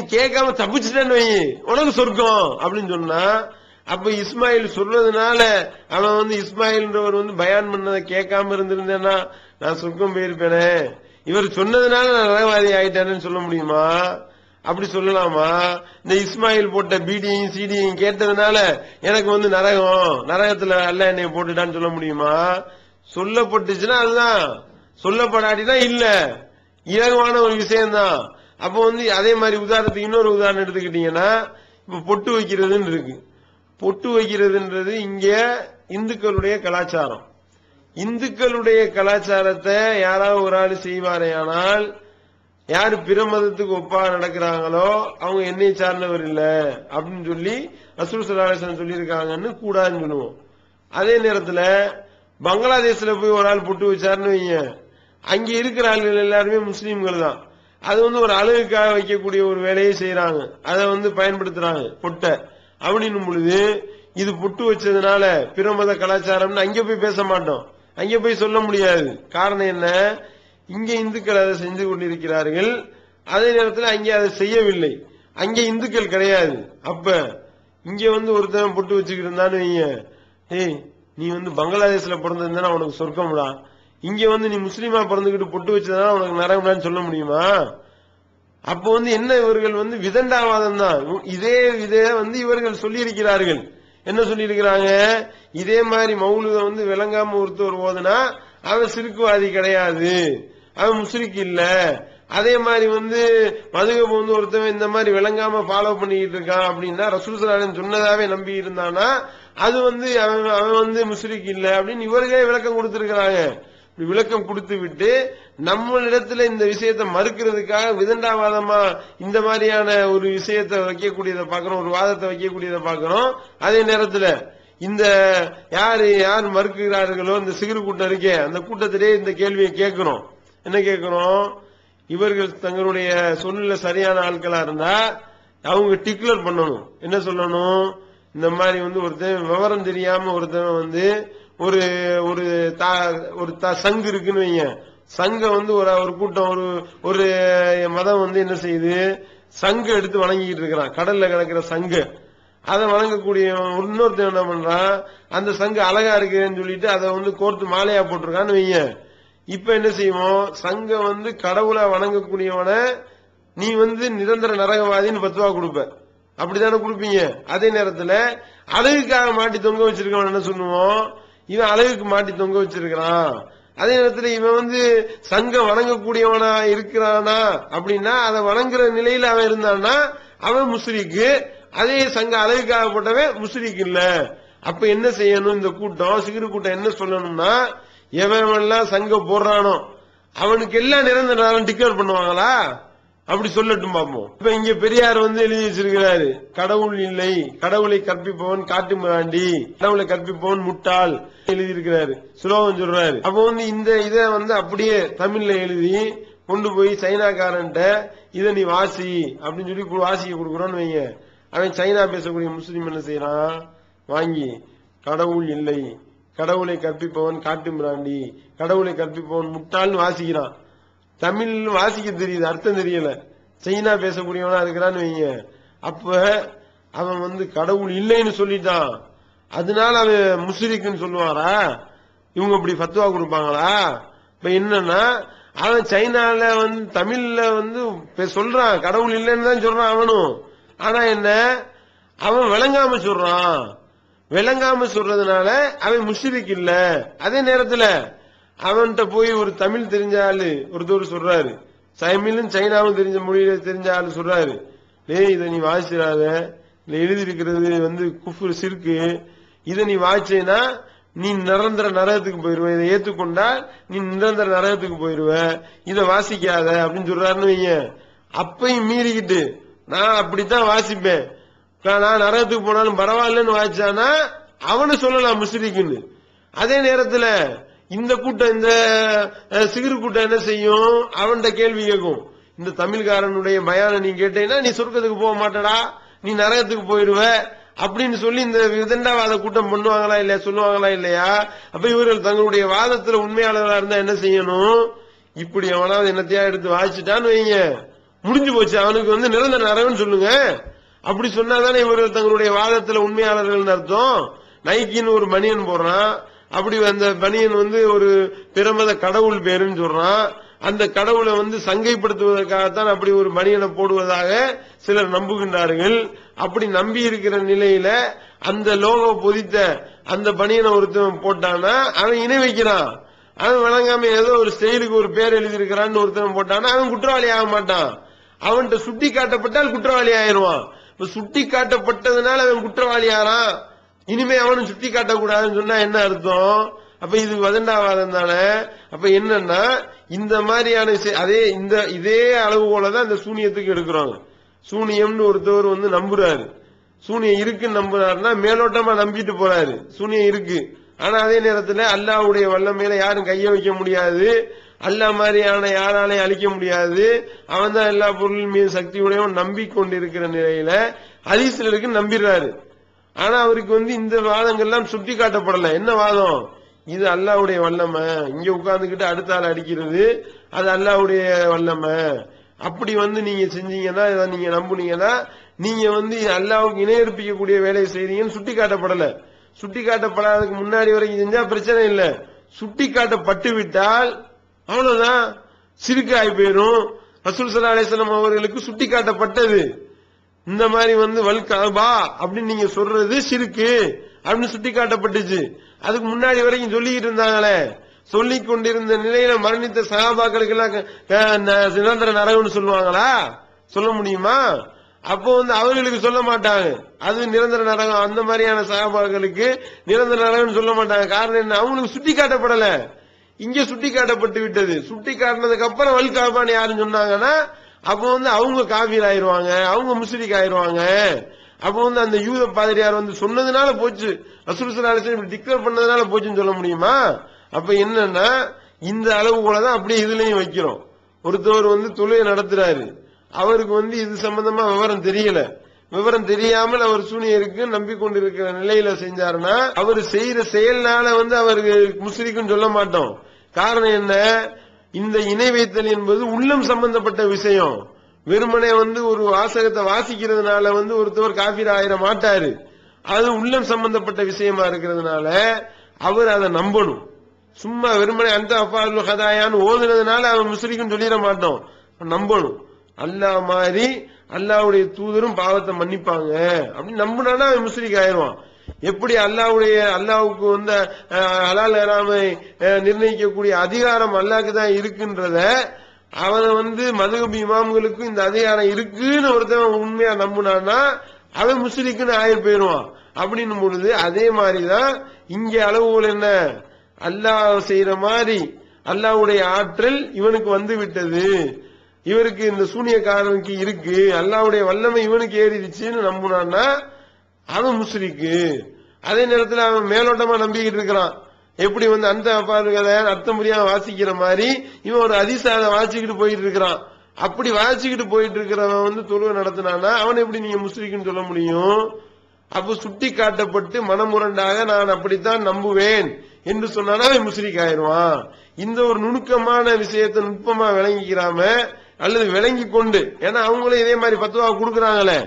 நீ கேட்காம தப்பிச்சுட்டேன்னு வை. உனக்கு சொர்க்கம் அப்படின்னு சொன்னா அப்ப இஸ்மாயில் சொல்றதுனால அவன் வந்து இஸ்மாயில்ன்றவர் வந்து பயான் பண்ணதை கேட்காம இருந்திருந்தேன்னா நான் சொர்க்கம் போயிருப்பேனே. இவர் சொன்னதுனால நான் நரகவாதி ஆயிட்டேன்னு சொல்ல முடியுமா? அப்படி சொல்லலாமா? இந்த இஸ்மாயில் போட்ட பீடியையும் சீடியையும் கேட்டதுனால எனக்கு வந்து நரகம் நரகத்துல அல்ல என்னை போட்டுட்டான்னு சொல்ல முடியுமா? சொல்லப்பட்டுச்சுன்னா அதுதான். சொல்லப்படாட்டினா இல்ல. இலகுவான ஒரு விஷயம்தான். அப்ப வந்து அதே மாதிரி உதாரணத்துக்கு இன்னொரு உதாரணம் எடுத்துக்கிட்டீங்கன்னா இப்ப பொட்டு வைக்கிறதுன்னு இருக்கு. பொட்டு வைக்கிறதுன்றது இங்க இந்துக்களுடைய கலாச்சாரம். இந்துக்களுடைய கலாச்சாரத்தை யாராவது ஒரு ஆள் செய்வாரேயானால் யார் பிற மதத்துக்கு ஒப்பா நடக்கிறாங்களோ அவங்க என்னை சார்ந்தவர் இல்லை அப்படின்னு சொல்லி ரசூல் சலாஹன் சொல்லியிருக்காங்கன்னு கூடாதுன்னு சொல்லுவோம். அதே நேரத்தில் பங்களாதேஷில் போய் ஒரு ஆள் பொட்டு வச்சாருன்னு வைங்க. அங்கே இருக்கிற ஆளுகள் எல்லாருமே முஸ்லீம்கள் தான். அது வந்து ஒரு அழகுக்காக வைக்கக்கூடிய ஒரு வேலையை செய்யறாங்க அதை வந்து பயன்படுத்துறாங்க. பொட்டை. அப்படின்னும் பொழுது இது பொட்டு வச்சதுனால பிற மத கலாச்சாரம்னு அங்க போய் பேச மாட்டோம். அங்க போய் சொல்ல முடியாது. காரணம் என்ன? இங்க இந்துக்கள் அதை செஞ்சு கொண்டிருக்கிறார்கள். அதே நேரத்தில் அங்கே அதை செய்யவில்லை. அங்கே இந்துக்கள் கிடையாது. அப்ப இங்க வந்து ஒருத்தன் பொட்டு வச்சுக்கிட்டு இருந்தான்னு வைங்க. ஏய் நீ வந்து பங்களாதேஷ்ல பிறந்திருந்தா உனக்கு சொர்க்கம்டா. இங்க வந்து நீ முஸ்லீமா பிறந்துகிட்டு பொட்டு வச்சதுனால உனக்கு நரகம்லான்னு சொல்ல முடியுமா? அப்ப வந்து என்ன இவர்கள் வந்து விதண்டாவாதம் தான். இதே இதே வந்து இவர்கள் சொல்லியிருக்கிறார்கள். என்ன சொல்லியிருக்கிறாங்க? இதே மாதிரி மௌலுத வந்து விளங்காம ஒருத்தர் போதுனா அவன் சிறுக்குவாதி கிடையாது. அவன் முஸ்லிக் இல்ல. அதே மாதிரி வந்து மதுகப்பு வந்து ஒருத்தவன் இந்த மாதிரி விளங்காம ஃபாலோ பண்ணிக்கிட்டு இருக்கான் அப்படின்னா ரசூல் சொன்னதாவே நம்பி இருந்தானா அது வந்து அவன் அவன் வந்து முஸ்லிக் இல்ல அப்படின்னு இவர்களே விளக்கம் கொடுத்திருக்கிறாங்க. விளக்கம் கொடுத்து விட்டு நம்மளிடத்துல இந்த விஷயத்தை மறுக்கிறதுக்காக விதண்டாவாதமா இந்த மாதிரியான ஒரு விஷயத்தை வைக்கக்கூடியதை பார்க்கிறோம் ஒரு வாதத்தை வைக்கக்கூடியதை பார்க்கிறோம். அதே நேரத்துல இந்த யாரு யார் மறுக்கிறார்களோ இந்த சிறு கூட்டம் இருக்கே அந்த கூட்டத்திலே இந்த கேள்வியை கேட்கிறோம். என்ன கேட்கிறோம்? இவர்கள் தங்களுடைய சொல்ல சரியான ஆட்களா இருந்தா அவங்க டிக்ளர் பண்ணணும். என்ன சொல்லணும்? இந்த மாதிரி வந்து ஒருத்தன் விவரம் தெரியாம ஒருத்தன் வந்து ஒரு ஒரு தா- ஒரு த- சங்கு இருக்குன்னு வைங்க. சங்க வந்து ஒரு ஒரு கூட்டம் ஒரு ஒரு மதம் வந்து என்ன செய்யுது? சங்கு எடுத்து வணங்கிட்டு இருக்கிறான். கடல்ல கிடக்கிற சங்கு. அதை வணங்கக்கூடிய இன்னொருத்தன் என்ன பண்றான்? அந்த சங்கு அழகா இருக்குன்னு சொல்லிட்டு அதை வந்து கோர்த்து மாலையா போட்டிருக்கான்னு வைங்க. இப்ப என்ன செய்வோம் சங்க வந்து கடவுளை வணங்கக்கூடியவன நீ வந்து நிரந்தர நரகவாதின்னு பத்துவா கொடுப்ப. அப்படித்தானே கொடுப்பீங்க. அதே நேரத்துல அழகுக்காக மாட்டி தொங்க வச்சிருக்கவன் என்ன சொல்லுவோம்? இவன் அழகுக்கு மாட்டி தொங்க வச்சிருக்கிறான். அதே நேரத்துல இவன் வந்து சங்கம் வணங்கக்கூடியவனா இருக்கிறானா அப்படின்னா அதை வணங்குற நிலையில அவன் இருந்தான்னா அவன் முஸ்லீக்கு அதே சங்க அழகுக்காக போட்டவன் முஸ்லிக் இல்ல. அப்ப என்ன செய்யணும் இந்த கூட்டம்? சிறு கூட்டம் என்ன சொல்லணும்னா எவன் எல்லாம் சங்கம் போடுறானோ அவனுக்கு எல்லாம் நிரந்தரம் நாளம் டிக்ளேர் பண்ணுவாங்களா? அப்படி சொல்லட்டும் பார்ப்போம் இப்ப இங்க பெரியார் வந்து எழுதி வச்சிருக்கிறாரு. கடவுள் இல்லை கடவுளை கற்பிப்பவன் காட்டு மிராண்டி கடவுளை கற்பிப்பவன் முட்டாள் எழுதி இருக்கிறாரு சுலோகம் சொல்றாரு. அப்ப வந்து இந்த இத வந்து அப்படியே தமிழ்ல எழுதி கொண்டு போய் சைனாக்காரன்ட்ட இத நீ வாசி அப்படின்னு சொல்லி வாசிக்க கொடுக்குறோன்னு வைங்க. அவன் சைனா பேசக்கூடிய முஸ்லீம் என்ன செய்யறான்? வாங்கி கடவுள் இல்லை கடவுளை கற்பிப்பவன் காட்டு மிராண்டி கடவுளை கற்பிப்பவன் முட்டாள்னு வாசிக்கிறான். தமிழ் வாசிக்க தெரியுது அர்த்தம் தெரியல. சைனா பேசக்கூடியவனா இருக்கிறான்னு வைங்க. அப்ப அவன் வந்து கடவுள் இல்லைன்னு சொல்லிட்டான். அதனால அவன் முஸ்லிக்குன்னு சொல்லுவாரா? இவங்க இப்படி ஃபத்துவா கொடுப்பாங்களா? இப்ப என்னன்னா அவன் சைனால வந்து தமிழ்ல வந்து சொல்றான் கடவுள் இல்லைன்னு தான் சொல்றான் அவனும். ஆனா என்ன? அவன் விளங்காம சொல்றான். விளங்காம சொல்றதுனால அவன் முஸ்லிக் இல்ல. அதே நேரத்துல அவன்கிட்ட போய் ஒரு தமிழ் தெரிஞ்ச ஆளு ஒருத்தர் சொல்றாரு. தமிழும் சைனாவும் தெரிஞ்ச மொழியில தெரிஞ்ச ஆளு சொல்றாரு. டேய் இதை நீ வாசிச்சிடாத. இல்ல எழுதியிருக்கிறது வந்து குஃபு சிறுக்கு இதை நீ வாய்ச்சேனா நீ நிரந்தர நரகத்துக்கு போயிருவ. இதை ஏத்துக்கொண்டா நீ நிரந்தர நரகத்துக்கு போயிருவ. இதை வாசிக்காத அப்படின்னு சொல்றாருன்னு வைங்க. அப்பையும் மீறிக்கிட்டு நான் அப்படித்தான் வாசிப்பேன். நான் நான் நரகத்துக்கு போனாலும் பரவாயில்லன்னு வாய்ச்சானா அவனு சொல்லலாம் முஸ்லிக்குன்னு அதே நேரத்துல இந்த கூட்டம் இந்த அஹ், சிகிரு கூட்டம் என்ன செய்யும்? அவன்கிட்ட கேள்வி கேட்கும். இந்த தமிழ்காரனுடைய பயானம் நீ கேட்டீங்கன்னா நீ சொர்க்கத்துக்கு போக மாட்டடா. நீ நரகத்துக்கு போயிடுவ. அப்படின்னு சொல்லி இந்த விதண்டாவாத கூட்டம் பண்ணுவாங்களா இல்லையா சொல்லுவாங்களா இல்லையா? அப்ப இவர்கள் தங்களுடைய வாதத்துல உண்மையாளர்களா இருந்தா என்ன செய்யணும்? இப்படி அவனாவது என்னத்தையா எடுத்து வாசிச்சுட்டான்னு வைங்க. முடிஞ்சு போச்சு. அவனுக்கு வந்து நிரந்தர நரகன்னு சொல்லுங்க. அப்படி சொன்னாதானே இவர்கள் தங்களுடைய வாதத்துல உண்மையாளர்கள் அர்த்தம்? நைக்கின்னு ஒரு மணியன் போடுறான் அப்படி அந்த பனியன் வந்து ஒரு பிரமத கடவுள் பேருன்னு சொல்றான். அந்த கடவுளை வந்து சங்கைப்படுத்துவதற்காகத்தான் அப்படி ஒரு பனியனை போடுவதாக சிலர் நம்புகின்றார்கள். அப்படி நம்பி இருக்கிற நிலையில அந்த லோகோ பொதித்த அந்த பனியனை ஒருத்தன் போட்டானா அவன் இணை வைக்கிறான். அவன் விளங்காம ஏதோ ஒரு செயலுக்கு ஒரு பேர் எழுதியிருக்கிறான்னு ஒருத்தன் போட்டானா அவன் குற்றவாளி ஆக மாட்டான். அவன்கிட்ட சுட்டி காட்டப்பட்டால் குற்றவாளி ஆயிருவான் இப்ப சுட்டி காட்டப்பட்டதுனால அவன் குற்றவாளி ஆறான். இனிமே அவனும் சுட்டி காட்டக்கூடாதுன்னு சொன்னா என்ன அர்த்தம்? அப்ப இது வதண்டாவாதம் தானே அப்ப என்னன்னா இந்த மாதிரியான அதே இந்த இதே அளவு தான் இந்த சூனியத்துக்கு எடுக்கிறாங்க. சூனியம்னு ஒருத்தவர் வந்து நம்புறாரு. சூனியம் இருக்குன்னு நம்புறாருன்னா மேலோட்டமா நம்பிட்டு போறாரு. சூனியம் இருக்கு. ஆனா அதே நேரத்துல அல்லாஹ்வுடைய வல்லமையில யாரும் கைய வைக்க முடியாது. அல்லாஹ் மாதிரியான யாராலையும் அழிக்க முடியாது. அவன் தான் எல்லா பொருள் மீது சக்தியுடையவன் நம்பிக்கொண்டிருக்கிற நிலையில ஹதீஸ்ல இருக்கு நம்பிடுறாரு. ஆனா அவருக்கு வந்து இந்த வாதங்கள்லாம் சுட்டி காட்டப்படல என்ன வாதம்? இது அல்லாவுடைய வல்லமை. இங்க உட்கார்ந்துகிட்டு அடுத்த ஆள் அடிக்கிறது அது அல்லாவுடைய வல்லமை. அப்படி வந்து நீங்க செஞ்சீங்கன்னா இதை நீங்க நம்புனீங்கன்னா நீங்க வந்து அல்லாஹ்வுக்கு இணையற்பிக்கக்கூடிய வேலையை செய்றீங்கன்னு சுட்டி காட்டப்படல சுட்டி காட்டப்படாததுக்கு முன்னாடி வரைக்கும் செஞ்சா பிரச்சனை இல்ல. சுட்டி காட்டப்பட்டு விட்டால் அவ்வளவுதான். சிறுக்காய் ஆகி போயிரும். ரசூல் சல்லா அலிஸ்லாம் அவர்களுக்கு சுட்டி காட்டப்பட்டது இந்த மாதிரி வந்து வல்கா அப்படின்னு நீங்க சொல்றது சிறுக்கு அப்படின்னு சுட்டி காட்டப்பட்டுச்சு அதுக்கு முன்னாடி வரைக்கும் சொல்லிக்கிட்டு இருந்தாங்களே. சொல்லி கொண்டிருந்த நிலையில மரணித்த சகாபாக்களுக்கு எல்லாம் க- நிரந்தர நரகம்னு சொல்லுவாங்களா? சொல்ல முடியுமா? அப்போ வந்து அவர்களுக்கு சொல்ல மாட்டாங்க. அது நிரந்தர நரகம். அந்த மாதிரியான சகாபாக்களுக்கு நிரந்தர நரகம்னு சொல்ல மாட்டாங்க. காரணம் என்ன? அவங்களுக்கு சுட்டி காட்டப்படல இங்க சுட்டி காட்டப்பட்டு விட்டது. சுட்டி காட்டினதுக்கு அப்புறம் வல்காபான்னு யாருன்னு சொன்னாங்கன்னா அப்போ வந்து அவங்க காபீர் ஆயிருவாங்க அவங்க முஸ்லீக் ஆயிருவாங்க அப்போ வந்து அந்த யூத பாதிரியார் வந்து சொன்னதுனால போச்சு. ரசூல் இப்படி டிக்ளேர் பண்ணதுனால போச்சுன்னு சொல்ல முடியுமா? அப்ப என்னன்னா இந்த அளவு தான் அப்படியே இதுலயும் வைக்கிறோம். ஒருத்தவர் வந்து தொழிலை நடத்துறாரு. அவருக்கு வந்து இது சம்பந்தமா விவரம் தெரியல. விவரம் தெரியாமல் அவர் சூனியருக்கு நம்பிக்கொண்டிருக்கிற நிலையில செஞ்சாருன்னா அவர் செய்யற செயல்னால வந்து அவருக்கு முஸ்லீக்குன்னு சொல்ல மாட்டோம். காரணம் என்ன? இந்த இணை வைத்தல் என்பது உள்ளம் சம்பந்தப்பட்ட விஷயம். வெறுமனே வந்து ஒரு வாசகத்தை வாசிக்கிறதுனால வந்து ஒருத்தவர் காபீர் ஆயிர மாட்டாரு. அது உள்ளம் சம்பந்தப்பட்ட விஷயமா இருக்கிறதுனால அவர் அதை நம்பணும். சும்மா வெறுமனே அந்த அப்பா ஹதாயான்னு ஓதுனதுனால அவன் முஸ்லிக்குன்னு சொல்லிட மாட்டோம். நம்பணும். அல்லாஹ் மாதிரி அல்லாவுடைய தூதரும் பாவத்தை மன்னிப்பாங்க. அப்படின்னு நம்பினானா அவன் முஸ்லிக் ஆயிடுவான். எப்படி அல்லாவுடைய அல்லாவுக்கு வந்து அலால் ஹராமை நிர்ணயிக்கக்கூடிய அதிகாரம் அல்லாக்கு தான் இருக்குன்றத அவனை வந்து மதுகபி இமாம்களுக்கும் இந்த அதிகாரம் இருக்குன்னு ஒருத்தன் உண்மையா நம்புனான்னா அவன் முஸ்லிக்குன்னு ஆயிரம் போயிடுவான். அப்படின்னும் பொழுது அதே மாதிரிதான் இங்க அளவுகள் என்ன? அல்லாஹ் செய்யற மாதிரி அல்லாஹ்வுடைய ஆற்றல் இவனுக்கு வந்து விட்டது. இவருக்கு இந்த சூனியக்காரனுக்கு இருக்கு. அல்லாஹ்வுடைய வல்லமை இவனுக்கு ஏறிடுச்சுன்னு நம்புனான்னா அவன் முஸ்லிக்கு. அதே நேரத்தில் அவன் மேலோட்டமா நம்பிக்கிட்டு இருக்கிறான். எப்படி வந்து அந்த பாருகதை அர்த்தம் புரியாம வாசிக்கிற மாதிரி இவன் ஒரு அதிசாத வாசிக்கிட்டு போயிட்டு இருக்கிறான். அப்படி வாசிக்கிட்டு போயிட்டு இருக்கிறவன் வந்து தொழுவை நடத்தினானா அவன் எப்படி நீங்க முஸ்லிக்குன்னு சொல்ல முடியும்? அப்ப சுட்டி காட்டப்பட்டு மனமுரண்டாக நான் அப்படித்தான் நம்புவேன் என்று சொன்னானா அவன் முஸ்லிக் ஆயிடுவான் இந்த ஒரு நுணுக்கமான விஷயத்தை நுட்பமா விளங்கிக்கிறாம அல்லது விளங்கி கொண்டு ஏன்னா அவங்களும் இதே மாதிரி பத்துவா கொடுக்கறாங்களே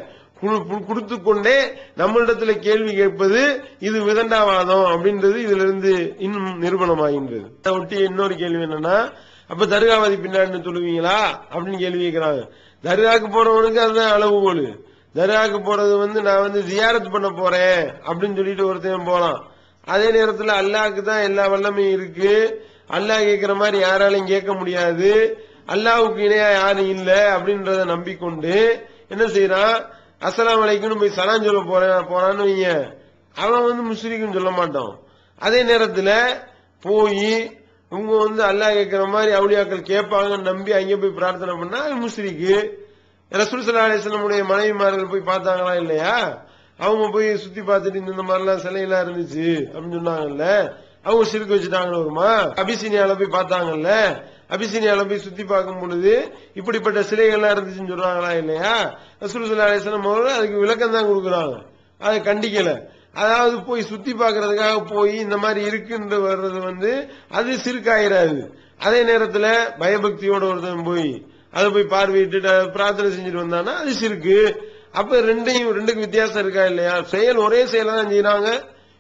கொடுத்து கொண்டே நம்மளிடத்துல கேள்வி கேட்பது இது விதண்டாவாதம் அப்படின்றது இதுல இருந்து இன்னும் நிரூபணமாகின்றது. அதை ஒட்டி இன்னொரு கேள்வி என்னன்னா அப்ப தர்காவதி பின்னாடின்னு சொல்லுவீங்களா? அப்படின்னு கேள்வி கேட்கிறாங்க. தர்காக்கு போறவனுக்கு அதுதான் அளவுகோல். தர்காக்கு போறது வந்து நான் வந்து ஜியாரத் பண்ண போறேன் அப்படின்னு சொல்லிட்டு ஒருத்தையும் போலாம். அதே நேரத்துல அல்லாவுக்கு தான் எல்லா வல்லமையும் இருக்கு. அல்லாஹ் கேட்கிற மாதிரி யாராலையும் கேட்க முடியாது. அல்லாவுக்கு இணையா யாரும் இல்லை அப்படின்றத நம்பிக்கொண்டு என்ன செய்யறான் அஸ்லாம் அலைக்கும்னு போய் சலாம் சொல்ல போறேன் போறான்னு வைங்க. அவன் வந்து முஸ்லிக்குன்னு சொல்ல மாட்டான். அதே நேரத்துல போய் இவங்க வந்து அல்லாஹ் கேட்கிற மாதிரி அவுளியாக்கள் கேட்பாங்கன்னு நம்பி அங்கே போய் பிரார்த்தனை பண்ணா அவன் முஸ்லிக்கு ரசூல் சல்லா அலிஸ்லமுடைய மனைவிமார்கள் போய் பார்த்தாங்களா இல்லையா? அவங்க போய் சுத்தி பார்த்துட்டு இந்த மாதிரிலாம் சிலையெல்லாம் இருந்துச்சு அப்படின்னு சொன்னாங்கல்ல. அவங்க சிரிக்க வச்சுட்டாங்கன்னு ஒருமா? அபிசீனியால போய் பார்த்தாங்கல்ல. அபிசீனியால போய் சுத்தி பார்க்கும் பொழுது இப்படிப்பட்ட சிலைகள்லாம் இருந்துச்சுன்னு சொல்றாங்களா இல்லையா? ரசூல் அலிஸ்லாம் அவர்கள் அதுக்கு விளக்கம் தான் கொடுக்குறாங்க. அதை கண்டிக்கல. அதாவது போய் சுத்தி பார்க்கறதுக்காக போய் இந்த மாதிரி இருக்குன்ற வர்றது வந்து அது சிறுக்காயிராது. அதே நேரத்துல பயபக்தியோட ஒருத்தன் போய் அதை போய் பார்வையிட்டு பிரார்த்தனை செஞ்சுட்டு வந்தானா அது சிறுக்கு. அப்ப ரெண்டையும் ரெண்டுக்கும் வித்தியாசம் இருக்கா இல்லையா? செயல் ஒரே செயலை தான் செய்யறாங்க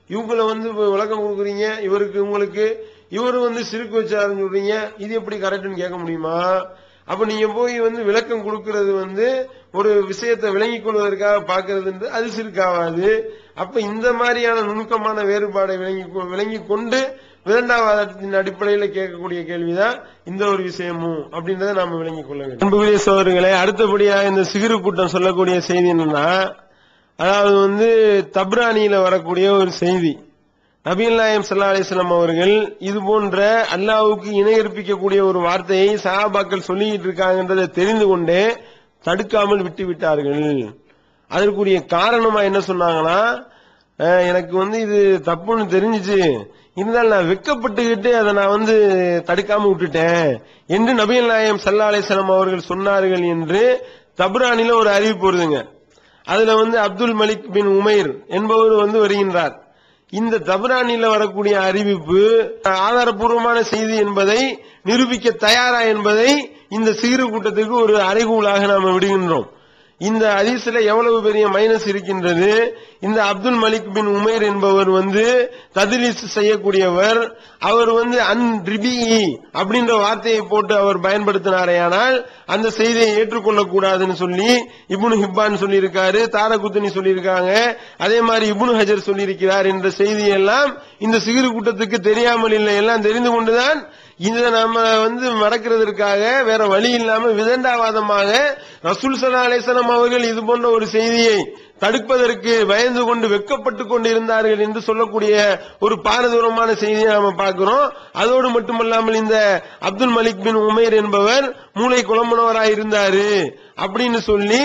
இவங்கள வந்து விளக்கம் கொடுக்குறீங்க இவருக்கு உங்களுக்கு. இவர் வந்து சிறுக்கு வச்சாருன்னு சொல்றீங்க. இது எப்படி கரெக்ட்னு கேட்க முடியுமா? அப்ப நீங்க போய் வந்து விளக்கம் கொடுக்கறது வந்து ஒரு விஷயத்தை விளங்கிக் கொள்வதற்காக பாக்குறதுன்றது அது சிறுக்காவாது அப்ப இந்த மாதிரியான நுணுக்கமான வேறுபாடை விளங்கி கொ- கொண்டு விரண்டாவாதத்தின் அடிப்படையில கேட்கக்கூடிய கேள்விதான் இந்த ஒரு விஷயமும் அப்படின்றத நாம விளங்கிக் கொள்ள வேண்டும். அன்புக்குரிய சோதர்களே அடுத்தபடியா இந்த சிகிரு கூட்டம் சொல்லக்கூடிய செய்தி என்னன்னா அதாவது வந்து தப்ரானியில வரக்கூடிய ஒரு செய்தி. நபிகள் நாயம் சல்லா அலிஸ்லாம் அவர்கள் இது போன்ற அல்லாவுக்கு இணையற்பிக்கக்கூடிய ஒரு வார்த்தையை சஹாபாக்கள் சொல்லிட்டு இருக்காங்கன்றதை தெரிந்து கொண்டே தடுக்காமல் விட்டு விட்டார்கள். அதற்குரிய காரணமா என்ன சொன்னாங்கன்னா எனக்கு வந்து இது தப்புன்னு தெரிஞ்சிச்சு. இருந்தாலும் நான் வெக்கப்பட்டுக்கிட்டு அதை நான் வந்து தடுக்காம விட்டுட்டேன் என்று நபிகள் நாயம் சல்லா அலிஸ்லாம் அவர்கள் சொன்னார்கள் என்று தப்ரானில ஒரு அறிவிப்பு வருதுங்க. அதுல வந்து அப்துல் மலிக் பின் உமைர் என்பவர் வந்து வருகின்றார். இந்த தபரானில வரக்கூடிய அறிவிப்பு ஆதாரபூர்வமான செய்தி என்பதை நிரூபிக்க தயாரா என்பதை இந்த சிறு கூட்டத்துக்கு ஒரு அறைகூலாக நாம விடுகின்றோம். இந்த ஹதீஸ்ல எவ்வளவு பெரிய மைனஸ் இருக்கின்றது? இந்த அப்துல் மலிக் பின் உமேர் என்பவர் வந்து ததிலிஸ் செய்யக்கூடியவர். அவர் வந்து அன் ரிபி அப்படின்ற வார்த்தையை போட்டு அவர் பயன்படுத்தினாரேயானால் அந்த செய்தியை ஏற்றுக்கொள்ளக்கூடாதுன்னு சொல்லி இபுனு ஹிப்பான் சொல்லியிருக்காரு தாரகுத்தனி சொல்லியிருக்காங்க. அதே மாதிரி இபுனு ஹஜர் சொல்லியிருக்கிறார் என்ற செய்தியெல்லாம் இந்த சிகிறு கூட்டத்துக்கு தெரியாமல் இல்லை. எல்லாம் தெரிந்து கொண்டுதான் இதை நம்ம வந்து மறக்கிறதுக்காக வேற வழி இல்லாம விதண்டாவாதமாக ரசூல் சலா அலேசனம் அவர்கள் இது போன்ற ஒரு செய்தியை தடுப்பதற்கு பயந்து கொண்டு வெக்கப்பட்டு கொண்டு இருந்தார்கள் என்று சொல்லக்கூடிய ஒரு பாரதூரமான செய்தியை நாம பார்க்கிறோம். அதோடு மட்டுமல்லாமல் இந்த அப்துல் மலிக் பின் உமேர் என்பவர் மூளை குழம்புனவராய் இருந்தாரு அப்படின்னு சொல்லி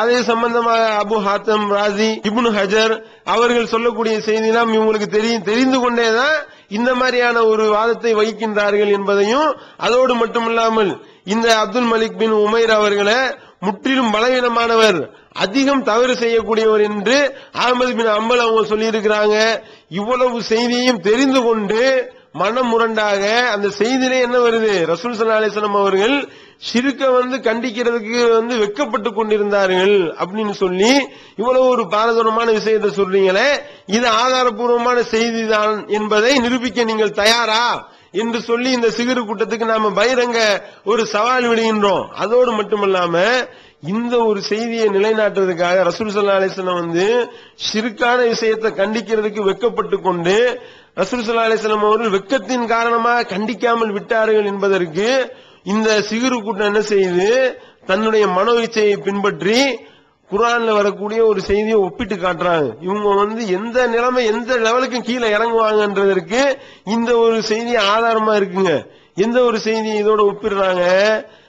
அதே சம்பந்தமாக அபு ஹாத்தம் ராசி இபுன் ஹஜர் அவர்கள் சொல்லக்கூடிய செய்தியெல்லாம் இவங்களுக்கு தெரியும் தெரிந்து கொண்டேதான் இந்த மாதிரியான ஒரு வாதத்தை வகிக்கின்றார்கள் என்பதையும் அதோடு மட்டுமில்லாமல் இந்த அப்துல் மலிக் பின் உமைர் அவர்களை முற்றிலும் பலவீனமானவர் அதிகம் தவறு செய்யக்கூடியவர் என்று அகமது பின் அம்பல் அவங்க சொல்லியிருக்கிறாங்க. இவ்வளவு செய்தியையும் தெரிந்து கொண்டு மனம் முரண்டாக அந்த செய்தியிலே என்ன வருது? ரசூல் சல்லா அலிஸ்லாம் அவர்கள் சிறுக்க வந்து கண்டிக்கிறதுக்கு வந்து வெக்கப்பட்டு கொண்டிருந்தார்கள் அப்படின்னு சொல்லி இவ்வளவு ஒரு பாரதூரமான விஷயத்தை சொல்றீங்களே இது ஆதாரபூர்வமான செய்திதான் என்பதை நிரூபிக்க நீங்கள் தயாரா? என்று சொல்லி இந்த சிகிரு கூட்டத்துக்கு நாம பகிரங்க ஒரு சவால் விடுகின்றோம். அதோடு மட்டுமல்லாம இந்த ஒரு செய்தியை நிலைநாட்டுறதுக்காக ரசூல் சல்லா அலிஸ்லாம் வந்து சிறுக்கான விஷயத்தை கண்டிக்கிறதுக்கு வெக்கப்பட்டு கொண்டு ரசூல் சல்லா அலிஸ்லாம் அவர்கள் வெக்கத்தின் காரணமாக கண்டிக்காமல் விட்டார்கள் என்பதற்கு இந்த சிகிரு கூட்டம் என்ன செய்து தன்னுடைய மனோ இச்சையை பின்பற்றி குரான்ல வரக்கூடிய ஒரு செய்தியை ஒப்பிட்டு காட்டுறாங்க. இவங்க வந்து எந்த நிலைமை எந்த லெவலுக்கும் கீழே இறங்குவாங்கன்றதற்கு இந்த ஒரு செய்தி ஆதாரமா இருக்குங்க. எந்த ஒரு செய்தி இதோட ஒப்பிடுறாங்க?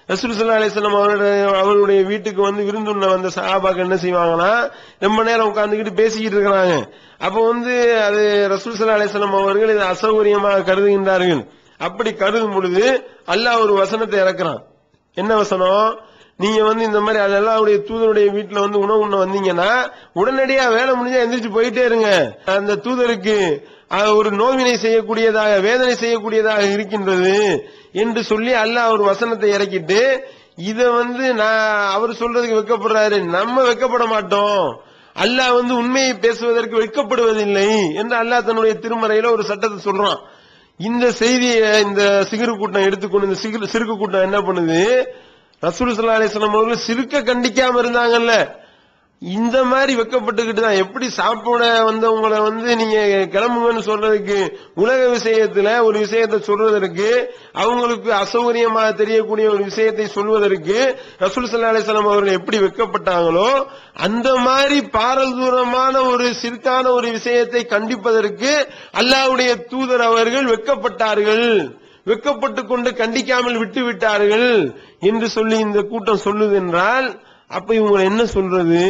ரசூசல்லா அலிஸ்லாம் அவருடைய அவருடைய வீட்டுக்கு வந்து விருந்துண்ண வந்த சஹாபாக்கள் என்ன செய்வாங்கன்னா ரொம்ப நேரம் உட்காந்துக்கிட்டு பேசிக்கிட்டு இருக்கிறாங்க. அப்ப வந்து அது ரசூசல்லா அலிஸ்லாம் அவர்கள் இதை அசௌகரியமாக கருதுகின்றார்கள். அப்படி கருதும் பொழுது அல்லாஹ் ஒரு வசனத்தை இறக்குறான். என்ன வசனம்? நீங்க வந்து இந்த மாதிரி அதெல்லாம் அவருடைய தூதருடைய வீட்டுல வந்து உணவு உண்ண வந்தீங்கன்னா உடனடியா வேலை முடிஞ்சா எந்திரிச்சு போயிட்டே இருங்க. அந்த தூதருக்கு ஒரு நோவினை செய்யக்கூடியதாக வேதனை செய்யக்கூடியதாக இருக்கின்றது என்று சொல்லி அல்லாஹ் ஒரு வசனத்தை இறக்கிட்டு இத வந்து நான் அவர் சொல்றதுக்கு வெக்கப்படுறாரு. நம்ம வெக்கப்பட மாட்டோம். அல்லாஹ் வந்து உண்மையை பேசுவதற்கு வெட்கப்படுவதில்லை என்று அல்லாஹ் தன்னுடைய திருமறையில ஒரு சட்டத்தை சொல்றான். இந்த செய்தியை இந்த சிகிரு கூட்டம் எடுத்துக்கொண்டு இந்த சிகிரு சிறுக்கு கூட்டம் என்ன பண்ணுது? ரசூல் சல்லா அலிஸ்லாம் அவர்கள் சிறுக்க கண்டிக்காம இருந்தாங்கல்ல இந்த மாதிரி வெக்கப்பட்டுக்கிட்டு தான் எப்படி சாப்பிட வந்தவங்களை வந்து நீங்க கிளம்புங்கன்னு சொல்றதுக்கு உலக விஷயத்துல ஒரு விஷயத்தை சொல்வதற்கு அவங்களுக்கு அசௌகரியமாக தெரியக்கூடிய ஒரு விஷயத்தை சொல்வதற்கு ரசூல் சல்லா அலிஸ்லாம் அவர்கள் எப்படி வெக்கப்பட்டாங்களோ அந்த மாதிரி பாரல் தூரமான ஒரு சிறுக்கான ஒரு விஷயத்தை கண்டிப்பதற்கு அல்லாவுடைய தூதர் அவர்கள் வெக்கப்பட்டார்கள். வெக்கப்பட்டுக் கொண்டு கண்டிக்காமல் விட்டு விட்டார்கள் என்று சொல்லி இந்த கூட்டம் சொல்லுது என்றால் அப்ப இவங்க என்ன சொல்றது?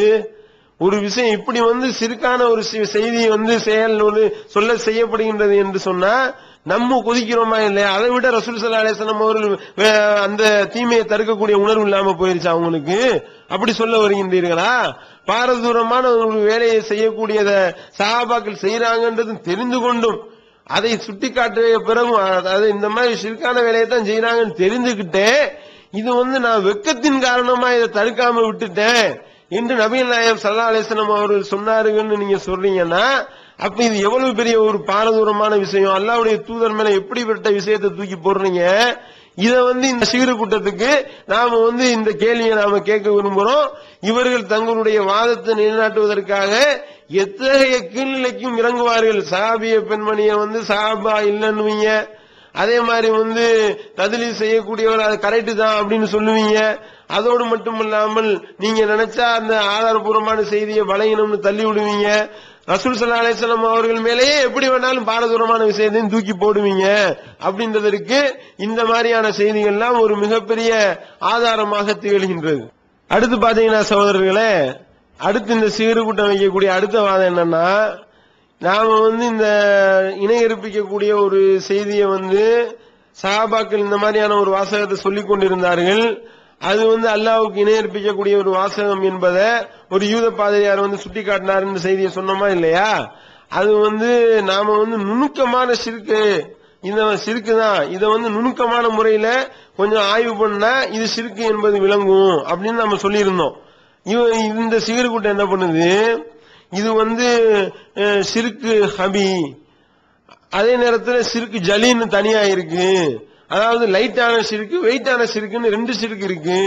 ஒரு விஷயம் இப்படி வந்து சிறுக்கான ஒரு செய்தி வந்து செயல் ஒரு சொல்ல செய்யப்படுகின்றது என்று சொன்னா நம்ம கொதிக்கிறோமா இல்லையா? அதை விட ரசூல் சல்லா அலிஸ்லாம் அவர்கள் அந்த தீமையை தடுக்கக்கூடிய உணர்வு இல்லாம போயிருச்சு அவங்களுக்கு? அப்படி சொல்ல வருகின்றீர்களா? பாரதூரமான ஒரு வேலையை செய்யக்கூடியத சகாபாக்கள் செய்யறாங்கன்றது தெரிந்து கொண்டும் அதை சுட்டி காட்டிய பிறகும் அதாவது இந்த மாதிரி சிறுக்கான வேலையை தான் செய்யறாங்கன்னு தெரிஞ்சுக்கிட்டே இது வந்து நான் வெக்கத்தின் காரணமா இதை தடுக்காம விட்டுட்டேன் என்று நவீன நாயம் சல்லா அலிஸ்லாம் அவர்கள் சொன்னாருங்கன்னு நீங்க சொல்றீங்கன்னா அப்ப இது எவ்வளவு பெரிய ஒரு பாரதூரமான விஷயம்? அல்லாவுடைய தூதர் மேல எப்படிப்பட்ட விஷயத்தை தூக்கி போடுறீங்க? இத வந்து இந்த சீரு கூட்டத்துக்கு நாம வந்து இந்த கேள்வியை நாம கேட்க விரும்புறோம். இவர்கள் தங்களுடைய வாதத்தை நிலைநாட்டுவதற்காக எத்தகைய கீழ்நிலைக்கும் இறங்குவார்கள்? சாபிய பெண்மணியை வந்து சாபா இல்லைன்னுவீங்க. அதே மாதிரி வந்து ததிலி செய்யக்கூடியவர் அது கரெக்டு தான் அப்படின்னு சொல்லுவீங்க. அதோடு மட்டும் இல்லாமல் நீங்க நினைச்சா அந்த ஆதாரபூர்வமான செய்தியை வளையணும்னு தள்ளி விடுவீங்க. ரசூல் சல்லா அலிஸ்லாம் அவர்கள் மேலேயே எப்படி வேணாலும் பாரதூரமான விஷயத்தையும் தூக்கி போடுவீங்க. அப்படின்றதற்கு இந்த மாதிரியான செய்திகள்லாம் ஒரு மிகப்பெரிய ஆதாரமாக திகழ்கின்றது. அடுத்து பாத்தீங்கன்னா சகோதரர்களே அடுத்து இந்த சீறு கூட்டம் வைக்கக்கூடிய அடுத்த வாதம் என்னன்னா நாம வந்து இந்த இணை இருப்பிக்கக்கூடிய ஒரு செய்தியை வந்து சஹாபாக்கள் இந்த மாதிரியான ஒரு வாசகத்தை சொல்லிக் கொண்டிருந்தார்கள். அது வந்து அல்லாவுக்கு இணையற்பிக்கக்கூடிய ஒரு வாசகம் என்பதை ஒரு யூத பாதிரியார் வந்து சுட்டி காட்டினாருன்னு செய்தியை சொன்னோமா இல்லையா? அது வந்து நாம வந்து நுணுக்கமான சிறுக்கு. இந்த சிறுக்கு தான். இதை வந்து நுணுக்கமான முறையில கொஞ்சம் ஆய்வு பண்ணா இது சிறுக்கு என்பது விளங்கும் அப்படின்னு நம்ம சொல்லியிருந்தோம். இவ- இந்த சிகரு கூட்டம் என்ன பண்ணுது? இது வந்து சிறுக்கு ஹபி. அதே நேரத்தில் சிறுக்கு ஜலின்னு தனியா இருக்கு. அதாவது லைட்டான சிறுக்கு வெயிட்டான சிறுக்குன்னு ரெண்டு சிறுக்கு இருக்கு.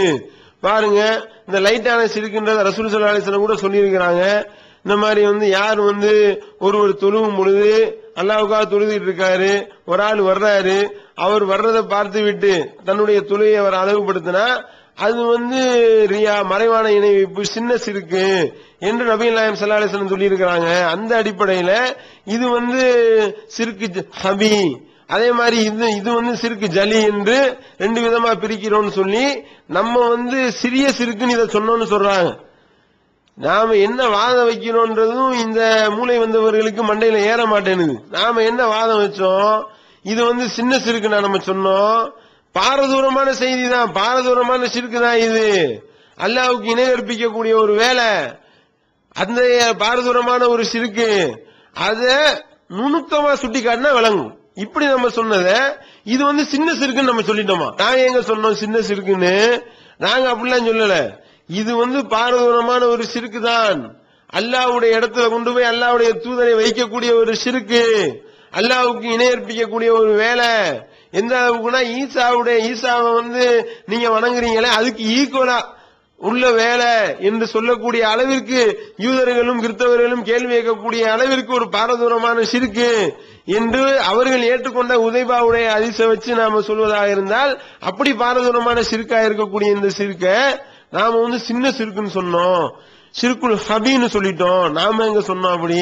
பாருங்க இந்த லைட்டான சிறுக்குன்றத ரசூல் சல்லா அலிஸ்லாம் கூட சொல்லியிருக்கிறாங்க. இந்த மாதிரி வந்து யார் வந்து ஒரு ஒரு தொழுவும் பொழுது அல்லாவுக்காக தொழுதிட்டு இருக்காரு ஒரு ஆள் வர்றாரு அவர் வர்றதை பார்த்து விட்டு தன்னுடைய தொழுகையை அவர் அழகுபடுத்தினா அது வந்து ரியா மறைவான இணைப்பு சின்ன சிறுக்கு என்று நபீல் நாயம் சல்லாஹம் சொல்லி அந்த அடிப்படையில இது வந்து சிறுக்கு ஜ- ஹபி. அதே மாதிரி இது இது வந்து சிறுக்கு ஜலி என்று ரெண்டு விதமா பிரிக்கிறோம்னு சொல்லி நம்ம வந்து சிறிய சிறுக்குன்னு இதை சொன்னோம்னு சொல்றாங்க. நாம என்ன வாதம் வைக்கிறோன்றதும் இந்த மூளை வந்தவர்களுக்கு மண்டையில ஏற மாட்டேனுது. நாம என்ன வாதம் வச்சோம்? இது வந்து சின்ன சிறுக்குன்னு நம்ம சொன்னோம். பாரதூரமான செய்தி தான் பாரதூரமான சிறுக்கு தான் இது. அல்லாவுக்கு இணை கற்பிக்கக்கூடிய ஒரு வேலை. அந்த பாரதூரமான ஒரு சிறுக்கு அத நுணுக்கமா சுட்டி காட்டினா விளங்கும். இப்படி நம்ம சொன்னத இது வந்து சின்ன சிறுக்குன்னு நம்ம சொல்லிட்டோமா? நாங்க எங்க சொன்னோம் சின்ன சிறுக்குன்னு? நாங்க அப்படிலாம் சொல்லல. இது வந்து பாரதூரமான ஒரு சிறுக்கு தான் அல்லாவுடைய இடத்துல கொண்டு போய் அல்லாவுடைய தூதரை வைக்கக்கூடிய ஒரு சிறுக்கு அல்லாவுக்கு இணையற்பிக்கக்கூடிய ஒரு வேலை. எந்த அளவுக்குனா ஈசாவுடைய ஈசாவை வந்து நீங்க வணங்குறீங்களே அதுக்கு ஈக்குவலா உள்ள வேலை என்று சொல்லக்கூடிய அளவிற்கு யூதர்களும் கிறிஸ்தவர்களும் கேள்வி கேட்கக்கூடிய அளவிற்கு ஒரு பாரதூரமான சிறுக்கு என்று அவர்கள் ஏற்றுக்கொண்ட உதைபாவுடைய அதிச வச்சு நாம சொல்வதாக இருந்தால் அப்படி பாரதூரமான சிறுக்கா இருக்கக்கூடிய இந்த சிறுக்க நாம வந்து சின்ன சிறுக்குன்னு சொன்னோம். சிறுக்குள் ஹபின்னு சொல்லிட்டோம். நாம எங்க சொன்னோம் அப்படி?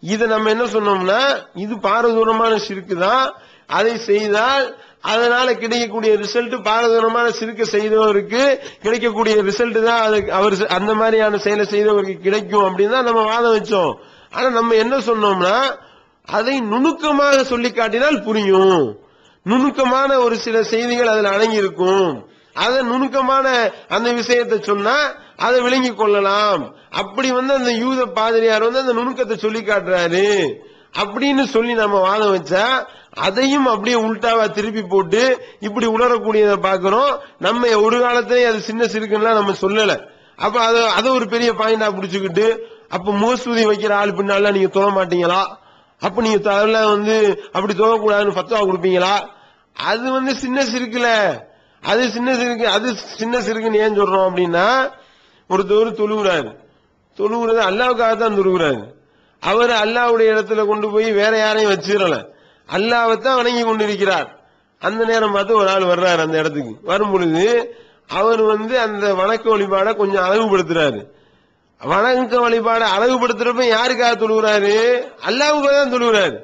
இதை நம்ம என்ன சொன்னோம்னா இது பாரதூரமான சிறுக்கு தான் அதை செய்தால் அதனால கிடைக்கக்கூடிய ரிசல்ட் பாரதூரமான சிறுக்க செய்தவருக்கு கிடைக்கக்கூடிய ரிசல்ட் தான் அதுக்கு அவர் அந்த மாதிரியான செயலை செய்தவருக்கு கிடைக்கும் அப்படின்னு தான் நம்ம வாதம் வச்சோம். ஆனா நம்ம என்ன சொன்னோம்னா அதை நுணுக்கமாக சொல்லி காட்டினால் புரியும். நுணுக்கமான ஒரு சில செய்திகள் அதில் அடங்கி இருக்கும் அதை நுணுக்கமான அந்த விஷயத்தை சொன்னா அதை விளங்கி கொள்ளலாம். அப்படி வந்து அந்த யூத பாதிரியார் வந்து அந்த நுணுக்கத்தை சொல்லி காட்டுறாரு. அப்படின்னு சொல்லி நம்ம வாதம் வச்சா அதையும் அப்படியே உள்டாவா திருப்பி போட்டு இப்படி உணரக்கூடியதை பாக்குறோம் நம்ம ஒரு காலத்திலே அது சின்ன சிறுக்குன்னா நம்ம சொல்லல. அப்ப அதை அதை ஒரு பெரிய பாயிண்டா புடிச்சுக்கிட்டு அப்ப முகஸ்துதி வைக்கிற ஆள் பின்னால நீங்க தொழ மாட்டீங்களா? அப்ப நீங்க தவிர வந்து அப்படி தொழக்கூடாதுன்னு ஃபத்வா கொடுப்பீங்களா? அது வந்து சின்ன சிறுக்குல அது சின்ன சிறுக்கு அது சின்ன சிறுக்குன்னு ஏன் சொல்றோம் அப்படின்னா ஒருத்தவர் தொழுகிறாரு தொழுகிறது அல்லாவுக்காக தான் தொழுகிறாரு அவர் அல்லாவுடைய இடத்துல கொண்டு போய் வேற யாரையும் வச்சிடல. அல்லாவைத்தான் வணங்கி கொண்டிருக்கிறார். அந்த நேரம் பார்த்து ஒரு ஆள் வர்றாரு அந்த இடத்துக்கு. வரும் பொழுது அவர் வந்து அந்த வணக்க வழிபாடை கொஞ்சம் அழகுபடுத்துறாரு. வணக்க வழிபாடை அழகுபடுத்துறப்ப யாருக்காக தொழுகிறாரு? அல்லாவுக்காக தான் தொழுகிறாரு.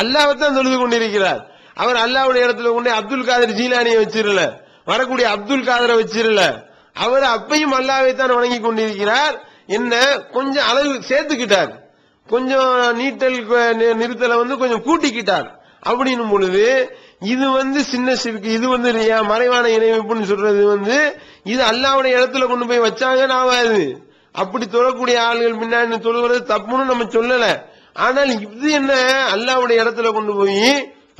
அல்லாவைத்தான் தொழுது கொண்டிருக்கிறார். அவர் அல்லாவுடைய இடத்துல கொண்டு அப்துல் காதர் ஜீலானியை வச்சிடல. வரக்கூடிய அப்துல் காதரை வச்சிடல. அவர் அப்பையும் அல்லாவை தான் வணங்கி கொண்டிருக்கிறார். என்ன கொஞ்சம் அளவு சேர்த்துக்கிட்டார். கொஞ்சம் நீட்டல் நிறுத்தலை வந்து கொஞ்சம் கூட்டிக்கிட்டார். அப்படின்னும் பொழுது இது வந்து சின்ன சிறுக்கு இது வந்து மறைவான இணைப்புன்னு சொல்றது வந்து இது அல்லாவுடைய இடத்துல கொண்டு போய் வச்சாங்கன்னு ஆகாது அப்படி தொழக்கூடிய ஆளுகள் பின்னாடி தொழுகிறது தப்புன்னு நம்ம சொல்லல. ஆனால் இது என்ன? அல்லாவுடைய இடத்துல கொண்டு போய்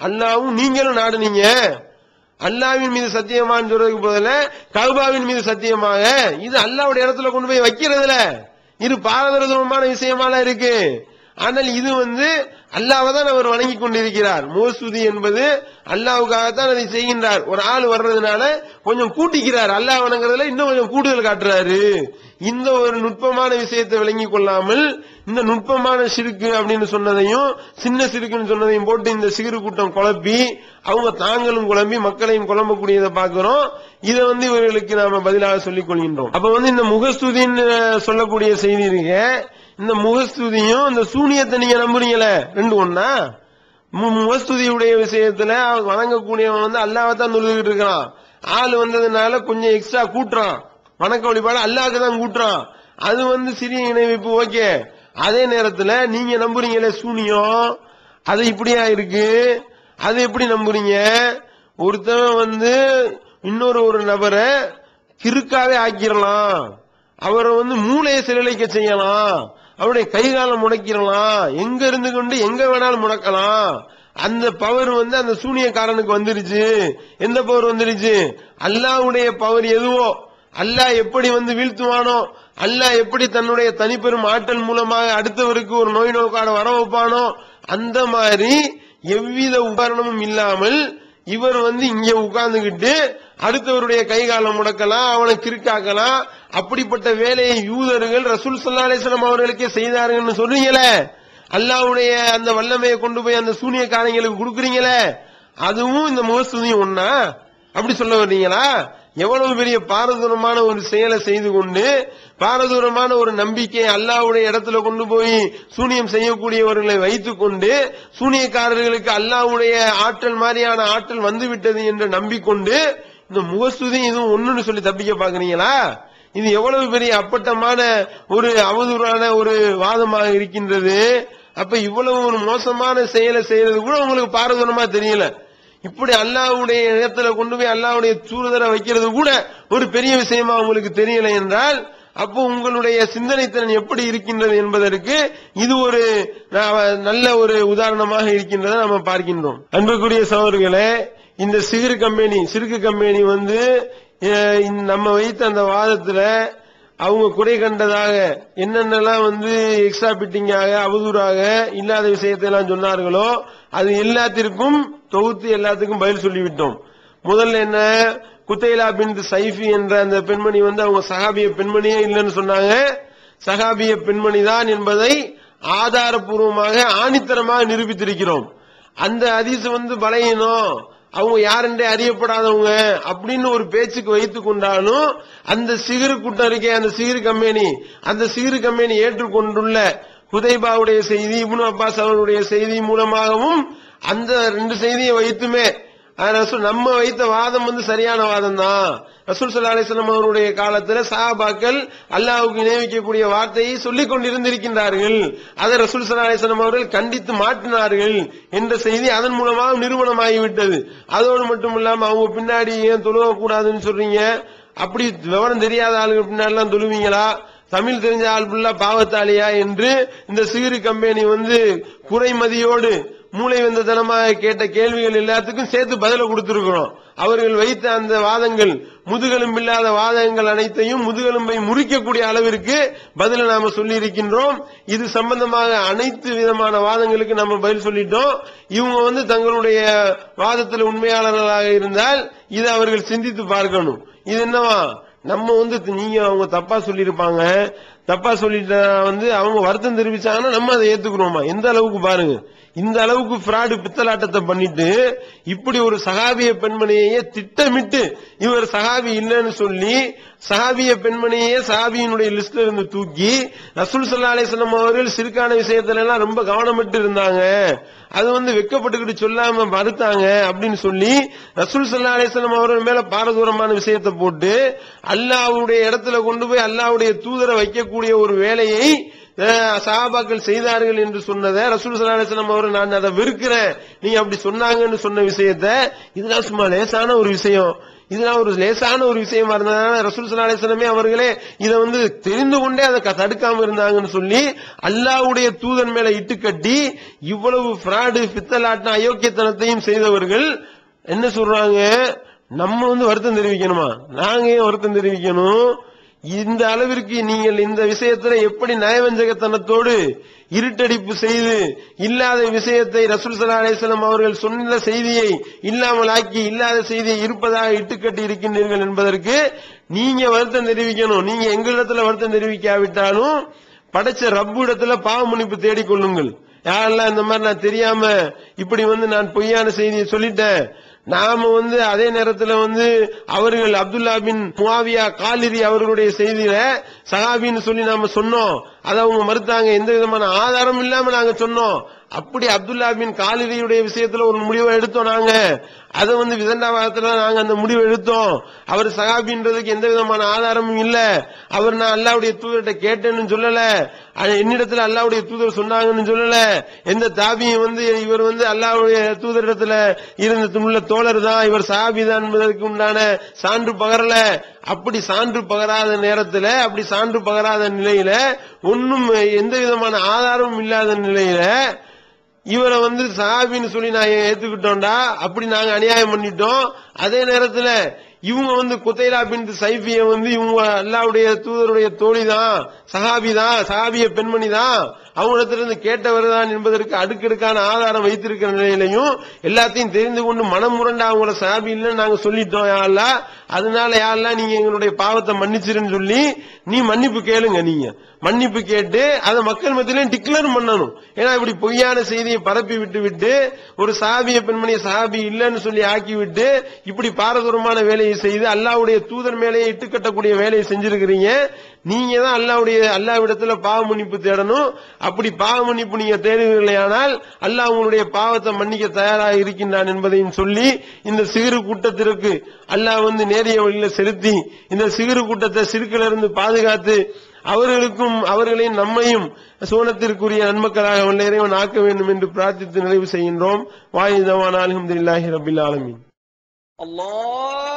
அல்லாவும் நீங்களும் நாடுனீங்க. அல்லாவின் மீது சத்தியமான்னு சொல்றதுக்கு பதில கௌபாவின் மீது சத்தியமாக இது அல்லாவுடைய இடத்துல கொண்டு போய் வைக்கிறதுல இது பாரதரசமான விஷயமாலாம் இருக்கு. ஆனால் இது வந்து அல்லாவை தான் அவர் வணங்கி கொண்டிருக்கிறார். மோசுதி என்பது அல்லாவுக்காகத்தான் அதை செய்கின்றார். ஒரு ஆள் வர்றதுனால கொஞ்சம் கூட்டிக்கிறார். அல்லாஹ் வணங்குறதுல இன்னும் கொஞ்சம் கூடுதல் காட்டுறாரு. இந்த ஒரு நுட்பமான விஷயத்தை விளங்கி கொள்ளாமல் இந்த நுட்பமான சிறுக்கு அப்படின்னு சொன்னதையும் சின்ன சிறுக்குன்னு சொன்னதையும் போட்டு இந்த சிறு கூட்டம் குழப்பி அவங்க தாங்களும் குழம்பி மக்களையும் குழம்பக்கூடியதை பார்க்கிறோம். இதை வந்து இவர்களுக்கு நாம பதிலாக சொல்லிக் கொள்கின்றோம். அப்ப வந்து இந்த முகஸ்துதின்னு சொல்லக்கூடிய செய்தி இருக்க. இந்த முகஸ்துதியும் இந்த சூனியத்தை நீங்க நம்புறீங்களே ரெண்டு ஒண்ணா? மு- முகஸ்துதியுடைய விஷயத்துல அவன் வணங்கக்கூடியவன் வந்து அல்லாவை தான் தொழுதுகிட்டு இருக்கிறான். ஆள் வந்ததுனால கொஞ்சம் எக்ஸ்ட்ரா கூட்டுறான். வணக்க வழிபாடு அல்லாவுக்கு தான் கூட்டுறான். அது வந்து சிறிய இணைப்பு ஓகே. அதே நேரத்துல நீங்க நம்புறீங்களே சூனியம்? அது இப்படியா இருக்கு? அது எப்படி நம்புறீங்க? ஒருத்தன் வந்து இன்னொரு ஒரு நபரை கிறுக்காவே ஆக்கிரலாம் அவரை வந்து மூளையை சிறலைக்க செய்யலாம். அவருடைய கைகாலம் முடக்கிடலாம். எங்க இருந்து கொண்டு எங்க வேணாலும் முடக்கலாம். அந்த பவர் வந்து அந்த சூனியக்காரனுக்கு வந்துருச்சு. எந்த பவர் வந்துருச்சு? அல்லாவுடைய பவர் எதுவோ? அல்லாஹ் எப்படி வந்து வீழ்த்துவானோ? அல்லாஹ் எப்படி தன்னுடைய தனிப்பெரும் ஆற்றல் மூலமாக அடுத்தவருக்கு ஒரு நோய் நோக்காட வர வைப்பானோ? அந்த மாதிரி எவ்வித உபகரணமும் இல்லாமல் இவர் வந்து இங்க உட்கார்ந்துகிட்டு அடுத்தவருடைய கைகாலம் முடக்கலாம் அவனை கிறுக்காக்கலாம் அப்படிப்பட்ட வேலையை யூதர்கள் ரசூல் ஸல்லல்லாஹு அவர்களுக்கே செய்தார்கள்னு சொல்றீங்களே? அல்லாவுடைய அந்த வல்லமையை கொண்டு போய் அந்த சூனியக்காரங்களுக்கு கொடுக்குறீங்களே? அதுவும் இந்த முகஸ்துதியும் ஒன்னா அப்படி சொல்ல வர்றீங்களா? எவ்வளவு பெரிய பாரதூரமான ஒரு செயலை செய்து கொண்டு பாரதூரமான ஒரு நம்பிக்கை அல்லாஹ்வுடைய இடத்துல கொண்டு போய் சூனியம் செய்யக்கூடியவர்களை வைத்துக் கொண்டு சூனியக்காரர்களுக்கு அல்லாவுடைய ஆற்றல் மாதிரியான ஆற்றல் வந்துவிட்டது என்று நம்பிக்கொண்டு இந்த முகஸ்துதி இதுவும் ஒண்ணுன்னு சொல்லி தப்பிக்க பாக்குறீங்களா இது எவ்வளவு பெரிய அப்பட்டமான ஒரு அவதூறான ஒரு வாதமாக இருக்கின்றது. அப்ப இவ்வளவு ஒரு மோசமான செயலை செய்யறது கூட உங்களுக்கு பாரதூரமா தெரியல. இப்படி அல்லாவுடைய இடத்துல கொண்டு போய் அல்லாவுடைய தூதரை வைக்கிறது கூட ஒரு பெரிய விஷயமா உங்களுக்கு தெரியல என்றால் அப்போ உங்களுடைய சிந்தனை திறன் எப்படி இருக்கின்றது என்பதற்கு இது ஒரு நல்ல ஒரு உதாரணமாக இருக்கின்றதை நம்ம பார்க்கின்றோம். அன்புக்குரிய சகோதரர்களே இந்த சிறு கம்பெனி சிறுக்கு கம்பெனி வந்து நம்ம வைத்த அந்த வாதத்துல அவங்க குறை கண்டதாக என்னென்னலாம் வந்து எக்ஸ்ட்ரா பிட்டிங்காக அவதூறாக இல்லாத விஷயத்தை எல்லாம் சொன்னார்களோ அது எல்லாத்திற்கும் தொகுத்து எல்லாத்துக்கும் பதில் சொல்லிவிட்டோம். முதல்ல என்ன? குத்தைலா பின் சைஃபி என்ற அந்த பெண்மணி வந்து அவங்க சகாபிய பெண்மணியே இல்லைன்னு சொன்னாங்க. சகாபிய பெண்மணி தான் என்பதை ஆதாரபூர்வமாக ஆணித்தரமாக நிரூபித்திருக்கிறோம். அந்த அதிசு வந்து பலையினோம் அவங்க யாருன்றே அறியப்படாதவங்க அப்படின்னு ஒரு பேச்சுக்கு வைத்துக் கொண்டாலும் அந்த சிகிறு கூட்டம் இருக்கே அந்த சிகிரு கம்பெனி அந்த சிகிரு கம்பெனி ஏற்றுக்கொண்டுள்ள ஹுதைபாவுடைய செய்தி இப்னு அப்பாஸ் அவர்களுடைய செய்தி மூலமாகவும் அந்த ரெண்டு செய்தியை வைத்துமே ரசூல் நம்ம வைத்த வாதம் வந்து சரியான வாதம் தான் ரசூல் சல்லா அலிஸ்லாம் அவருடைய காலத்துல சஹாபாக்கள் அல்லாவுக்கு நினைவிக்கக்கூடிய வார்த்தையை சொல்லிக் கொண்டிருந்திருக்கின்றார்கள். அதை ரசூல் சல்லா அலிஸ்லாம் அவர்கள் கண்டித்து மாற்றினார்கள் என்ற செய்தி அதன் மூலமாக நிறுவனமாகிவிட்டது. அதோடு மட்டும் இல்லாம அவங்க பின்னாடி ஏன் தொழுவ கூடாதுன்னு சொல்றீங்க? அப்படி விவரம் தெரியாத ஆளுங்க பின்னாடிலாம் தொழுவீங்களா? தமிழ் தெரிஞ்ச ஆள் ஃபுல்லா பாவத்தாளியா என்று இந்த சிறு கம்பெனி வந்து குறைமதியோடு மூளை வந்ததனமாக கேட்ட கேள்விகள் எல்லாத்துக்கும் சேர்த்து பதில கொடுத்திருக்கிறோம். அவர்கள் வைத்த அந்த வாதங்கள் முதுகெலும்பு இல்லாத வாதங்கள் அனைத்தையும் முதுகெலும்பை முறிக்கக்கூடிய அளவிற்கு பதில நாம சொல்லி இருக்கின்றோம் இது சம்பந்தமாக அனைத்து விதமான வாதங்களுக்கு நம்ம பதில் சொல்லிட்டோம். இவங்க வந்து தங்களுடைய வாதத்தில் உண்மையாளர்களாக இருந்தால் இதை அவர்கள் சிந்தித்து பார்க்கணும். இது என்னவா? நம்ம வந்து நீங்க அவங்க தப்பா சொல்லியிருப்பாங்க. தப்பா சொல்லிட்டா வந்து அவங்க வருத்தம் தெரிவிச்சாங்கன்னா நம்ம அதை ஏத்துக்கிறோமா? எந்த அளவுக்கு பாருங்க. இந்த அளவுக்கு பிராடு பித்தலாட்டத்தை பண்ணிட்டு இப்படி ஒரு சகாபிய பெண்மணியையே திட்டமிட்டு இவர் சகாபி இல்லைன்னு சொல்லி சகாபிய பெண்மணியே சகாபியினுடைய லிஸ்ட்ல இருந்து தூக்கி ரசூல் சல்லா அலிஸ்லாம் அவர்கள் சிறுக்கான விஷயத்துல எல்லாம் ரொம்ப கவனமிட்டு இருந்தாங்க. அது வந்து வெக்கப்பட்டுக்கிட்டு சொல்லாம மறுத்தாங்க அப்படின்னு சொல்லி ரசூல் சல்லா அலிஸ்லாம் அவர்கள் மேல பாரதூரமான விஷயத்தை போட்டு அல்லாவுடைய இடத்துல கொண்டு போய் அல்லாவுடைய தூதரை வைக்க இருக்கக்கூடிய ஒரு வேலையை அஹ், சஹாபாக்கள் செய்தார்கள் என்று சொன்னதை ரசூல் சலாஹம் அவர் நான் அதை வெறுக்கிறேன். நீங்க அப்படி சொன்னாங்கன்னு சொன்ன விஷயத்த இதுதான் சும்மா லேசான ஒரு விஷயம். இதெல்லாம் ஒரு லேசான ஒரு விஷயமா இருந்ததுனால ரசூல் சலாஹமே அவர்களே இதை வந்து தெரிந்து கொண்டே அதை க- தடுக்காம இருந்தாங்கன்னு சொல்லி அல்லாவுடைய தூதன் மேல இட்டு கட்டி இவ்வளவு பிராடு பித்தலாட்டம் அயோக்கியத்தனத்தையும் செய்தவர்கள் என்ன சொல்றாங்க? நம்ம வந்து வருத்தம் தெரிவிக்கணுமா? நாங்க ஏன் வருத்தம் தெரிவிக்கணும்? இந்த அளவிற்கு நீங்கள் இந்த விஷயத்துல எப்படி நயவஞ்சகத்தனத்தோடு இருட்டடிப்பு செய்து இல்லாத விஷயத்தை ரசூல் சல்லா அலிஸ்லாம் அவர்கள் சொன்ன செய்தியை இல்லாமலாக்கி இல்லாத செய்தியை இருப்பதாக இட்டுக்கட்டி இருக்கின்றீர்கள் என்பதற்கு நீங்க வருத்தம் தெரிவிக்கணும். நீங்க எங்களிடத்துல வருத்தம் தெரிவிக்காவிட்டாலும் படைச்ச ரப்பு இடத்துல பாவ மன்னிப்பு தேடிக்கொள்ளுங்கள். யாரெல்லாம் இந்த மாதிரி நான் தெரியாம இப்படி வந்து நான் பொய்யான செய்தியை சொல்லிட்டேன் நாம வந்து அதே நேரத்துல வந்து அவர்கள் அப்துல்லா பின் முவாவியா காலிரி அவர்களுடைய செய்தியில சஹாபின்னு சொல்லி நாம சொன்னோம். அதை அவங்க மறுத்தாங்க. எந்த விதமான ஆதாரம் இல்லாம நாங்க சொன்னோம். அப்படி அப்துல்லா பின் காலிரியுடைய விஷயத்துல ஒரு முடிவை எடுத்தோம் நாங்க. அதை வந்து விதண்டாவாதத்துல நாங்க அந்த முடிவை எடுத்தோம். அவர் சகாபின்றதுக்கு எந்த விதமான ஆதாரமும் இல்ல. அவர் நான் அல்லாவுடைய தூதர்கிட்ட கேட்டேன்னு சொல்லல. என்னிடத்துல அல்லாவுடைய தூதர் சொன்னாங்கன்னு சொல்லல. எந்த தாபியும் வந்து இவர் வந்து அல்லாவுடைய தூதரிடத்துல இருந்த உள்ள தோழர் தான். இவர் சகாபி தான் என்பதற்கு உண்டான சான்று பகரல. அப்படி சான்று பகராத நேரத்துல அப்படி சான்று பகராத நிலையில ஒன்னும் எந்த விதமான ஆதாரமும் இல்லாத நிலையில இவரை வந்து சஹாபின்னு சொல்லி நான் ஏத்துக்கிட்டோம்டா அப்படி நாங்க அநியாயம் பண்ணிட்டோம். அதே நேரத்துல இவங்க வந்து குத்தைலா பின் சைஃபிய வந்து இவங்க அல்லாவுடைய தூதருடைய தோழி தான் சஹாபி தான் சஹாபிய பெண்மணி தான் அவங்களிடத்திலிருந்து கேட்டவர் தான் என்பதற்கு அடுக்கடுக்கான ஆதாரம் வைத்திருக்கிற நிலையிலையும் எல்லாத்தையும் தெரிந்து கொண்டு மனம் முரண்டா அவங்கள சாபி இல்லைன்னு நாங்க சொல்லிட்டோம் யாழ்லா அதனால யாழ்லா நீங்க எங்களுடைய பாவத்தை மன்னிச்சிருன்னு சொல்லி நீ மன்னிப்பு கேளுங்க நீங்க. மன்னிப்பு கேட்டு அதை மக்கள் மத்தியிலையும் டிக்ளேர் பண்ணணும். ஏன்னா இப்படி பொய்யான செய்தியை பரப்பி விட்டு விட்டு ஒரு சாபிய பெண்மணியை சாபி இல்லைன்னு சொல்லி ஆக்கி விட்டு இப்படி பாரதூரமான வேலையை செய்து அல்லாவுடைய தூதர் மேலேயே இட்டுக்கட்டக்கூடிய வேலையை செஞ்சிருக்கிறீங்க. நீங்க தான் அல்லாவுடைய அல்லாவிடத்துல பாவ மன்னிப்பு தேடணும். அப்படி பாவ மன்னிப்பு நீங்க தேடுவீர்களேயானால் அல்லாஹ் உங்களுடைய பாவத்தை மன்னிக்க தயாராக இருக்கின்றான் என்பதையும் சொல்லி இந்த சிறு கூட்டத்திற்கு அல்லாஹ் வந்து நேரிய வழியில செலுத்தி இந்த சிறு கூட்டத்தை சிறுக்கிலிருந்து பாதுகாத்து அவர்களுக்கும் அவர்களையும் நம்மையும் சோனத்திற்குரிய நன்மக்களாக வல்ல இறைவன் ஆக்க வேண்டும் என்று பிரார்த்தித்து நிறைவு செய்கின்றோம். வாயுதவான் அலமதுல்லாஹி ரபில் ஆலமின். அல்லாஹ்!